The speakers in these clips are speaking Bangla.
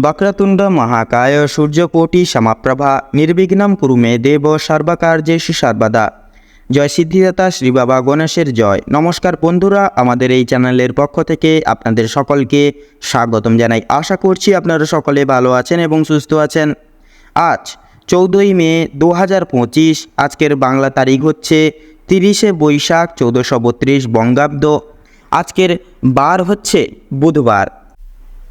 বক্রতুণ্ড মহাকায় সূর্যকোটি సమప్రభ నిర్విఘ్నం কুরু মে দেব সর্বকার্যেষু সর্বদা। জয় সিদ্ধিদাতা শ্রী বাবা গণেশের জয়। নমস্কার বন্ধুরা, আমাদের এই চ্যানেলের পক্ষ থেকে আপনাদের সকলকে স্বাগতম জানাই। আশা করছি আপনারা সকলে ভালো আছেন এবং সুস্থ আছেন। আজ চৌদ্দই মে দু হাজার পঁচিশ, আজকের বাংলা তারিখ হচ্ছে তিরিশে বৈশাখ চৌদ্দশো বত্রিশ বঙ্গাব্দ। আজকের বার হচ্ছে বুধবার।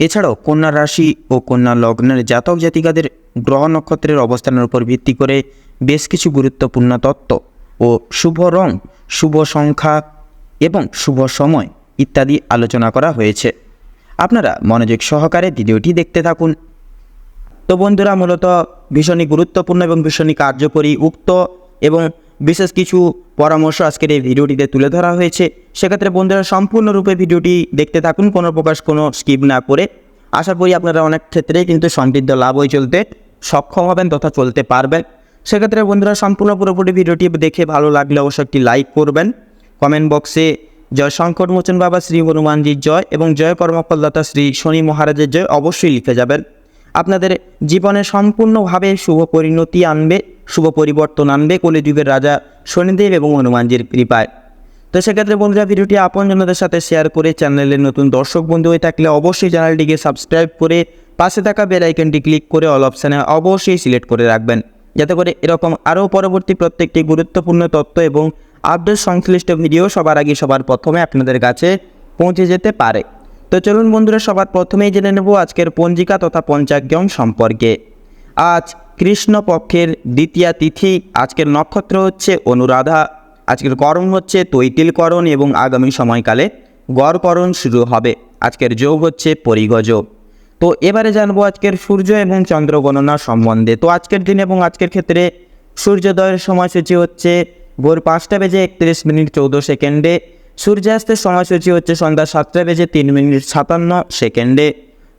এছাড়াও কন্যা রাশি ও কন্যা লগ্নের জাতক জাতিকাদের গ্রহ নক্ষত্রের অবস্থানের উপর ভিত্তি করে বেশ কিছু গুরুত্বপূর্ণ তত্ত্ব ও শুভ রং, শুভ সংখ্যা এবং শুভ সময় ইত্যাদি আলোচনা করা হয়েছে। আপনারা মনোযোগ সহকারে ভিডিওটি দেখতে থাকুন। তো বন্ধুরা, মূলত ভীষণই গুরুত্বপূর্ণ এবং ভীষণই কার্যকরী, উক্ত এবং বিশেষ কিছু পরামর্শ আজকের এই ভিডিওটিতে তুলে ধরা হয়েছে। সেক্ষেত্রে বন্ধুরা, সম্পূর্ণরূপে ভিডিওটি দেখতে থাকুন, কোনো প্রকাশ কোনো স্কিপ না করে। আশা করি আপনারা অনেক ক্ষেত্রেই কিন্তু সমৃদ্ধ লাভ হয়ে চলতে সক্ষম হবেন তথা চলতে পারবেন। সেক্ষেত্রে বন্ধুরা, সম্পূর্ণ পুরোপুরি ভিডিওটি দেখে ভালো লাগলে অবশ্যই একটি লাইক করবেন। কমেন্ট বক্সে জয় শঙ্কর মোচন বাবা, শ্রী হনুমানজির জয় এবং জয় কর্মফলদাতা শ্রী শনি মহারাজের জয় অবশ্যই লিখে যাবেন। আপনাদের জীবনে সম্পূর্ণভাবে শুভ পরিণতি আনবে। শুভ পরিবর্তন আনবে কলিযুগের রাজা শনিদেব এবং হনুমানজির কৃপায়। তো সেক্ষেত্রে বন্ধুরা, ভিডিওটি আপনজনদের সাথে শেয়ার করে চ্যানেলের নতুন দর্শক বন্ধু হয়ে থাকলে অবশ্যই চ্যানেলটিকে সাবস্ক্রাইব করে পাশে থাকা বেল আইকনটি ক্লিক করে অল অপশানে অবশ্যই সিলেক্ট করে রাখবেন। যাতে করে এরকম আরও পরবর্তী প্রত্যেকটি গুরুত্বপূর্ণ তথ্য এবং আপডেট সংশ্লিষ্ট ভিডিও সবার আগে সবার প্রথমে আপনাদের কাছে পৌঁছে যেতে পারে। তো চলুন বন্ধুরা, সবার প্রথমেই জেনে নেব আজকের পঞ্জিকা তথা পঞ্চাগ্যম সম্পর্কে। আজ কৃষ্ণ পক্ষের দ্বিতীয়া তিথি। আজকের নক্ষত্র হচ্ছে অনুরাধা। আজকের করণ হচ্ছে তৈতিলকরণ এবং আগামী সময়কালে গড়করণ শুরু হবে। আজকের যোগ হচ্ছে পরিগযোগ তো এবারে জানব আজকের সূর্য এবং চন্দ্র গণনা সম্বন্ধে। তো আজকের দিন এবং আজকের ক্ষেত্রে সূর্যোদয়ের সময়সূচি হচ্ছে ভোর পাঁচটা বেজে একত্রিশ মিনিট চৌদ্দ সেকেন্ডে। সূর্যাস্তের সময়সূচি হচ্ছে সন্ধ্যা সাতটা বেজে তিন মিনিট সাতান্ন সেকেন্ডে।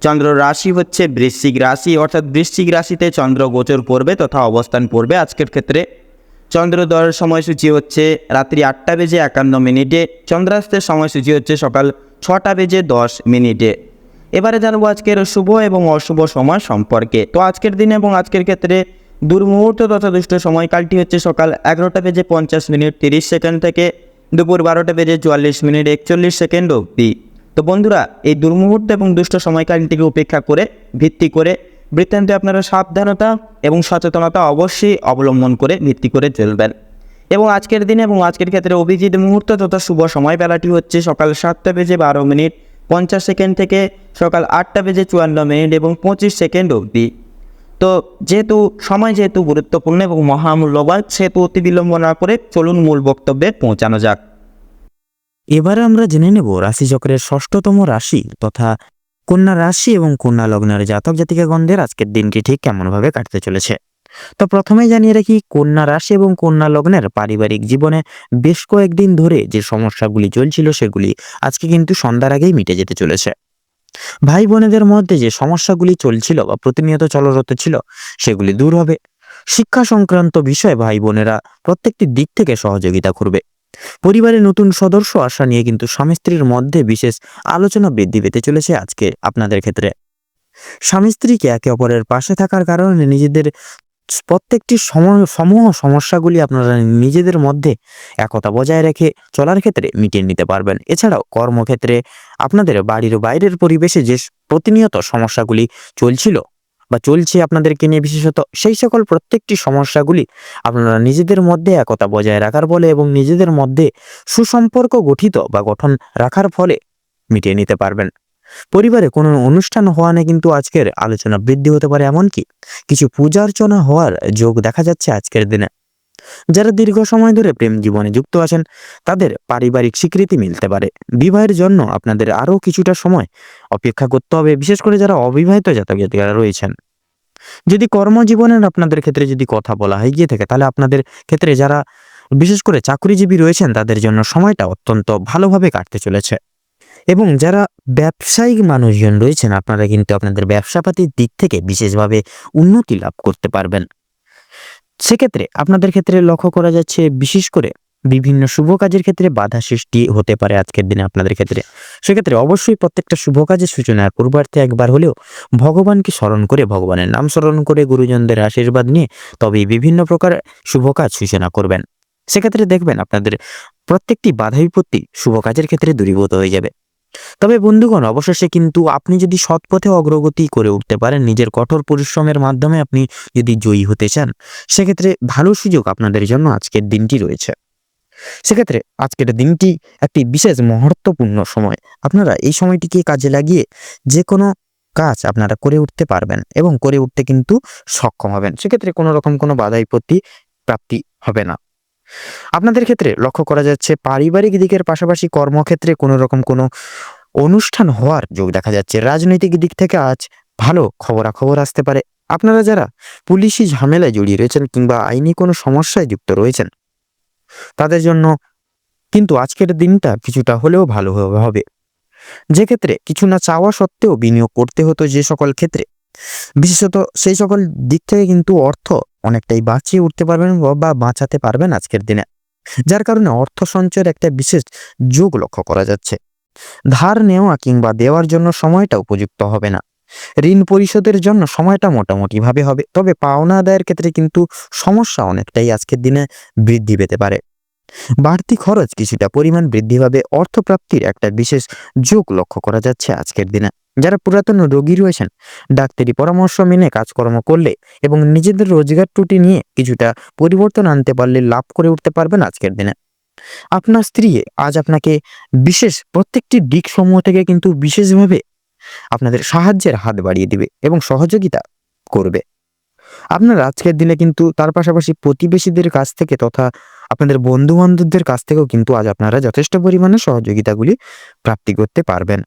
চন্দ্র রাশি হচ্ছে বৃশ্চিক রাশি, অর্থাৎ বৃশ্চিক রাশিতে চন্দ্র গোচর পড়বে তথা অবস্থান পড়বে আজকের ক্ষেত্রে। চন্দ্রোদয়ের সময়সূচি হচ্ছে রাত্রি আটটা বেজে একান্ন মিনিটে, চন্দ্রাস্তের সময়সূচি হচ্ছে সকাল ছটা বেজে দশ মিনিটে। এবারে জানব আজকের শুভ এবং অশুভ সময় সম্পর্কে। তো আজকের দিন এবং আজকের ক্ষেত্রে দুর্মুহূর্ত তথা দুষ্ট সময়কালটি হচ্ছে সকাল এগারোটা বেজে পঞ্চাশ মিনিট তিরিশ সেকেন্ড থেকে, দুপুর বারোটা বেজে চুয়াল্লিশ মিনিট একচল্লিশ সেকেন্ড অবধি। তো বন্ধুরা, এই দুর্মুহূর্ত এবং দুষ্ট সময়কালীনটিকে উপেক্ষা করে, ভিত্তি করে বৃত্তান্তে আপনারা সাবধানতা এবং সচেতনতা অবশ্যই অবলম্বন করে, ভিত্তি করে চলবেন। এবং আজকের দিনে এবং আজকের ক্ষেত্রে অভিজিৎ মুহূর্ত তথা শুভ সময় বেলাটি হচ্ছে সকাল সাতটা বেজে বারো মিনিট, পঞ্চাশ সেকেন্ড থেকে সকাল আটটা বেজে চুয়ান্ন মিনিট এবং পঁচিশ সেকেন্ড অবধি। তো যেহেতু, সময় যেহেতু গুরুত্বপূর্ণ এবং মহামূল্যবান, সেহেতু অতি বিলম্ব না করে চলুন মূল বক্তব্যে পৌঁছানো যাক। এবারে আমরা জেনে নেব রাশিচক্রের ষষ্ঠতম রাশি তথা কন্যা রাশি এবং কন্যা লগ্নের জাতক জাতিকাগণদের আজকের দিনটি ঠিক কেমনভাবে কাটতে চলেছে। তো প্রথমে জানিয়ে রাখি, কন্যা রাশি এবং কন্যা লগ্নের পারিবারিক জীবনে বেশ কয়েকদিন ধরে যে সমস্যাগুলি চলছিল সেগুলি আজকে কিন্তু সন্ধ্যার আগেই মিটে যেতে চলেছে। ভাই বোনেদের মধ্যে যে সমস্যাগুলি চলছিল বা প্রতিনিয়ত চলরত ছিল, সেগুলি দূর হবে। শিক্ষা সংক্রান্ত বিষয়ে ভাই বোনেরা প্রত্যেকটি দিক থেকে সহযোগিতা করবে। পরিবারে নতুন সদস্য আসা নিয়ে কিন্তু স্বামী স্ত্রীর মধ্যে বিশেষ আলোচনা বৃদ্ধি পেতে চলেছে আজকে আপনাদের ক্ষেত্রে। স্বামী স্ত্রীকে একে অপরের পাশে থাকার কারণে নিজেদের প্রত্যেকটি সম- সমূহ সমস্যাগুলি আপনারা নিজেদের মধ্যে একতা বজায় রেখে চলার ক্ষেত্রে মিটিয়ে নিতে পারবেন। এছাড়াও কর্মক্ষেত্রে আপনাদের বাড়ির বাইরের পরিবেশে যে প্রতিনিয়ত সমস্যাগুলি চলছিল বা চলছে আপনাদেরকে নিয়ে বিশেষত, সেই সকল প্রত্যেকটি সমস্যাগুলি আপনারা নিজেদের মধ্যে একতা বজায় রাখার ফলে এবং নিজেদের মধ্যে সুসম্পর্ক গঠিত বা গঠন রাখার ফলে মিটিয়ে নিতে পারবেন। পরিবারে কোনো অনুষ্ঠান হওয়া নিয়ে কিন্তু আজকের আলোচনা বৃদ্ধি হতে পারে এমনকি কিছু পূজার্চনা হওয়ার যোগ দেখা যাচ্ছে আজকের দিনে। যারা দীর্ঘ সময় ধরে প্রেম জীবনে যুক্ত আছেন, তাদের পারিবারিক স্বীকৃতি মিলতে পারে। বিবাহের জন্য আপনাদের আরও কিছুটা সময় অপেক্ষা করতে হবে, বিশেষ করে যারা অবিবাহিত জাতক জাতিকারা রয়েছেন। যদি কর্মজীবনের আপনাদের ক্ষেত্রে যদি কথা বলা হয় গিয়ে থাকে, তাহলে আপনাদের ক্ষেত্রে যারা বিশেষ করে চাকরিজীবী রয়েছেন, তাদের জন্য সময়টা অত্যন্ত ভালোভাবে কাটতে চলেছে। এবং যারা ব্যবসায়িক মানুষজন রয়েছেন, আপনারা কিন্তু আপনাদের ব্যবসাপাতির দিক থেকে বিশেষভাবে উন্নতি লাভ করতে পারবেন। সেক্ষেত্রে আপনাদের ক্ষেত্রে লক্ষ্য করা যাচ্ছে, বিশেষ করে বিভিন্ন শুভ কাজের ক্ষেত্রে বাধা সৃষ্টি হতে পারে আজকের দিনে আপনাদের ক্ষেত্রে। সেক্ষেত্রে অবশ্যই প্রত্যেকটা শুভ কাজের সূচনার পূর্বার্থে একবার হলেও ভগবানকে স্মরণ করে ভগবানের নাম স্মরণ করে গুরুজনদের আশীর্বাদ নিয়ে তবেই বিভিন্ন প্রকার শুভ কাজ সূচনা করবেন। সেক্ষেত্রে দেখবেন আপনাদের প্রত্যেকটি বাধা বিপত্তি শুভ কাজের ক্ষেত্রে দূরীভূত হয়ে যাবে। তবে বন্ধুগণ, অবশেষে কিন্তু আপনি যদি সৎ পথে অগ্রগতি করে উঠতে পারেন, নিজের কঠোর পরিশ্রমের মাধ্যমে আপনি যদি জয়ী হতে চান, সেক্ষেত্রে ভালো সুযোগ আপনাদের জন্য আজকের দিনটি রয়েছে। সেক্ষেত্রে আজকের দিনটি একটি বিশেষ মহত্বপূর্ণ সময়। আপনারা এই সময়টিকে কাজে লাগিয়ে যে কোনো কাজ আপনারা করে উঠতে পারবেন এবং করে উঠতে কিন্তু সক্ষম হবেন। সেক্ষেত্রে কোনো রকম কোনো বাধা বিপত্তি প্রাপ্তি হবে না। আপনাদের ক্ষেত্রে লক্ষ্য করা যাচ্ছে পারিবারিক দিকের পাশাপাশি কর্মক্ষেত্রে কোনো রকম কোনো অনুষ্ঠান হওয়ার যোগ দেখা যাচ্ছে। রাজনৈতিক দিক থেকে আজ ভালো খবরাখবর আসতে পারে। আপনারা যারা পুলিশি ঝামেলায় জড়িয়ে রয়েছেন কিংবা আইনি কোনো সমস্যায় যুক্ত রয়েছেন, তাদের জন্য কিন্তু আজকের দিনটা কিছুটা হলেও ভালো হবে- যে ক্ষেত্রে কিছু না চাওয়া সত্ত্বেও বিনিয়োগ করতে হতো যে সকল ক্ষেত্রে। বিশেষত সেই সকল দিক থেকে কিন্তু অর্থ অনেকটাই বাঁচিয়ে উঠতে পারবেন বা- বাঁচাতে পারবেন আজকের দিনে। যার কারণে অর্থ সঞ্চয়ের একটা বিশেষ যোগ লক্ষ্য করা যাচ্ছে। ধার নেওয়া কিংবা দেওয়ার জন্য সময়টা উপযুক্ত হবে না। ঋণ পরিশোধের জন্য সময়টা মোটামুটি ভাবে হবে। তবে পাওনা আদায়ের ক্ষেত্রে কিন্তু সমস্যা অনেকটাই আজকের দিনে বৃদ্ধি পেতে পারে। বাড়তি খরচ কিছুটা পরিমাণ বৃদ্ধি পাবে। অর্থপ্রাপ্তির একটা বিশেষ যোগ লক্ষ্য করা যাচ্ছে আজকের দিনে। যারা পুরাতন রোগী রয়েছেন, ডাক্তারি পরামর্শ মেনে কাজকর্ম করলে এবং নিজেদের রোজগার টুটি নিয়ে কিছুটা পরিবর্তন আনতে পারলে লাভ করে উঠতে পারবেন আজকের দিনে। আপনার স্ত্রী আজ আপনাকে বিশেষ প্রত্যেকটি দিক সমূহ থেকে কিন্তু বিশেষভাবে আপনাদের সাহায্যের হাত বাড়িয়ে দিবে এবং সহযোগিতা করবে। আপনার আজকের দিনে কিন্তু তার পাশাপাশি প্রতিবেশীদের কাছ থেকে তথা আপনাদের বন্ধু বান্ধবদের কাছ থেকেও কিন্তু আজ আপনারা যথেষ্ট পরিমাণে সহযোগিতাগুলি প্রাপ্তি করতে পারবেন।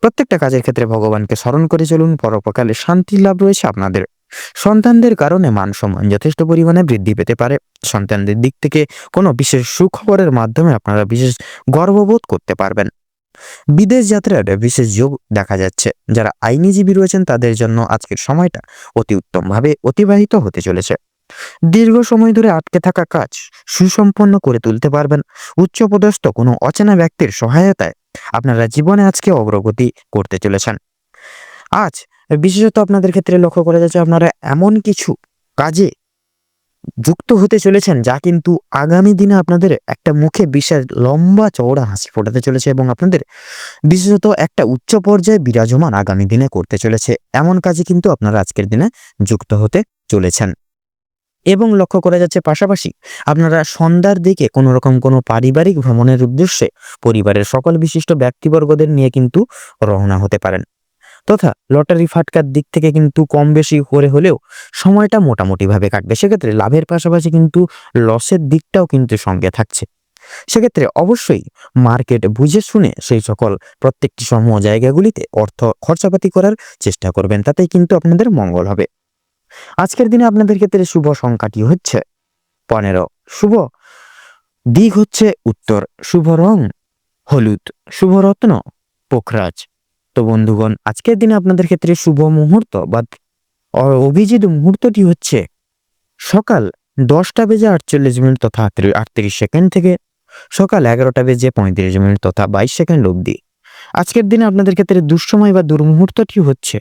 প্রত্যেকটা কাজের ক্ষেত্রে ভগবানকে স্মরণ করে চলুন, পরোপকালে শান্তি লাভ রয়েছে আপনাদের। সন্তানদের কারণে মান সম্মান যথেষ্ট পরিমাণে বৃদ্ধি পেতে পারে। সন্তানদের দিক থেকে কোনো বিশেষ সুখবরের মাধ্যমে আপনারা বিশেষ গর্ববোধ করতে পারবেন। বিদেশ যাত্রার বিশেষ যোগ দেখা যাচ্ছে। যারা আইনিজীবী রয়েছেন, তাদের জন্য আজকের সময়টা অতি উত্তমভাবে অতিবাহিত হতে চলেছে। দীর্ঘ সময় ধরে আটকে থাকা কাজ সুসম্পন্ন করে তুলতে পারবেন। উচ্চপদস্থ কোনো অচেনা ব্যক্তির সহায়তায় আপনারা জীবনে আজকে অগ্রগতি করতে চলেছেন। আজ বিশেষত আপনাদের ক্ষেত্রে লক্ষ্য করা যাচ্ছে আপনারা এমন কিছু কাজে যুক্ত হতে চলেছেন যা কিন্তু আগামী দিনে আপনাদের একটা মুখে বিশাল লম্বা চওড়া হাসি ফোটাতে চলেছে এবং আপনাদের বিশেষত একটা উচ্চ পর্যায়ে বিরাজমান আগামী দিনে করতে চলেছে। এমন কাজে কিন্তু আপনারা আজকের দিনে যুক্ত হতে চলেছেন। এবং লক্ষ্য করা যাচ্ছে পাশাপাশি আপনারা সন্ধ্যার দিকে কোনো রকম কোনো পারিবারিক ভ্রমণের উদ্দেশ্যে পরিবারের সকল বিশিষ্ট ব্যক্তিবর্গদের নিয়ে কিন্তু রওনা হতে পারেন। তথা লটারি ফাটকার দিক থেকে কিন্তু কম বেশি করে হলেও সময়টা মোটামুটিভাবে কাটবে। সেক্ষেত্রে লাভের পাশাপাশি কিন্তু লসের দিকটাও কিন্তু সঙ্গে থাকছে। সেক্ষেত্রে অবশ্যই মার্কেট বুঝে শুনে সেই সকল প্রত্যেকটি সমূহ জায়গাগুলিতে অর্থ খরচাপাতি করার চেষ্টা করবেন। তাতেই কিন্তু আপনাদের মঙ্গল হবে। আজকের দিনে আপনাদের ক্ষেত্রে শুভ সংখ্যাটি হচ্ছে পনেরো। শুভ দিক হচ্ছে উত্তর। শুভ রং হলুদ। শুভ রত্ন পোখরাজ। তো বন্ধুগণ, আজকের দিনে আপনাদের ক্ষেত্রে শুভ মুহূর্ত বা অভিজিৎ মুহূর্তটি হচ্ছে সকাল দশটা বেজে আটচল্লিশ মিনিট তথা আটত্রিশ সেকেন্ড থেকে সকাল এগারোটা বেজে পঁয়ত্রিশ মিনিট তথা বাইশ সেকেন্ড অবধি। আজকের দিনে আপনাদের ক্ষেত্রে দুঃসময় বা দুর্মুহূর্তটি হচ্ছে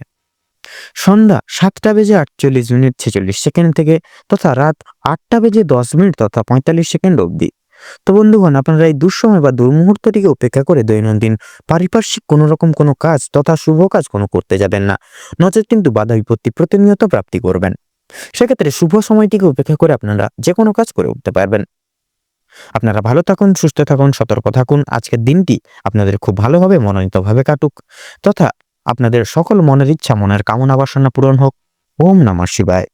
সন্ধ্যা সাতটা বেজে আটচল্লিশ মিনিট ছেচল্লিশ সেকেন্ড থেকে তথা রাত আটটা বেজে দশ মিনিট তথা পঁয়তাল্লিশ সেকেন্ড অবধি। তো বন্ধুগণ, আপনারা এই দুঃসময় বা দুর্মুহূর্তটিকে উপেক্ষা করে দৈনন্দিন পারিপার্শ্বিক কোনো রকম কোনো কাজ তথা শুভ কাজ কোনো করতে যাবেন না। নচেত কিন্তু বাধা বিপত্তি প্রতিনিয়ত প্রাপ্তি করবেন। সেক্ষেত্রে শুভ সময়টিকে উপেক্ষা করে আপনারা যে কোনো কাজ করে উঠতে পারবেন। আপনারা ভালো থাকুন, সুস্থ থাকুন, সতর্ক থাকুন। আজকের দিনটি আপনাদের খুব ভালোভাবে, মনোনীতভাবে কাটুক। তথা আপনাদের সকল মনের ইচ্ছা মনের কামনা বাসনা পূরণ হোক। ওম নমঃ শিবায়।